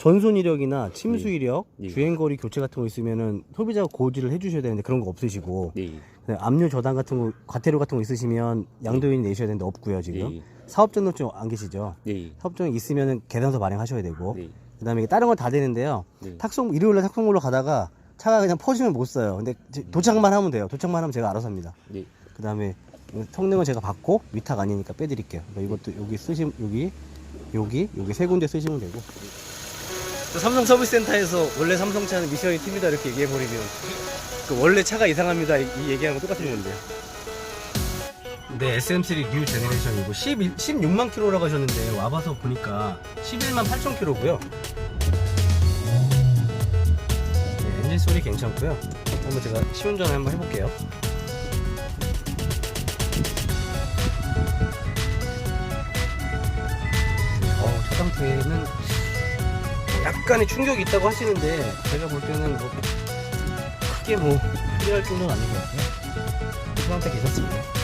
전손 이력이나 침수 네. 이력, 네. 주행거리 교체 같은 거 있으면은 소비자가 고지를 해주셔야 되는데 그런 거 없으시고 네. 압류 저당 같은 거 과태료 같은 거 있으시면 양도인 내셔야 되는데 없고요 지금 네. 사업전등증 안 계시죠? 네. 사업증 있으면은 계산서 발행하셔야 되고 네. 그다음에 다른 건 다 되는데요. 네. 탁송 일요일날 탁송물로 가다가 차가 그냥 퍼지면 못 써요. 근데 이제 도착만 하면 돼요. 도착만 하면 제가 알아서 합니다. 네. 그다음에 성능은 제가 받고 위탁 아니니까 빼드릴게요. 그러니까 이것도 여기 쓰시 여기 여기 여기 세 군데 쓰시면 되고. 삼성 서비스센터에서 원래 삼성차는 미션이 팁이다 이렇게 얘기해 버리면 그 원래 차가 이상합니다 이, 이 얘기하는 거 똑같은 건데요. 네, SM3 뉴 제네레이션이고 11, 16만 킬로라고 하셨는데 와봐서 보니까 11만 8천 킬로고요. 네, 엔진 소리 괜찮고요. 한번 제가 시운전을 한번 해볼게요. 어, 첫 상태는 약간의 충격이 있다고 하시는데 제가 볼 때는 뭐 크게 뭐 필요할 정도는 아닌 것 같아요. 첫 상태 괜찮습니다.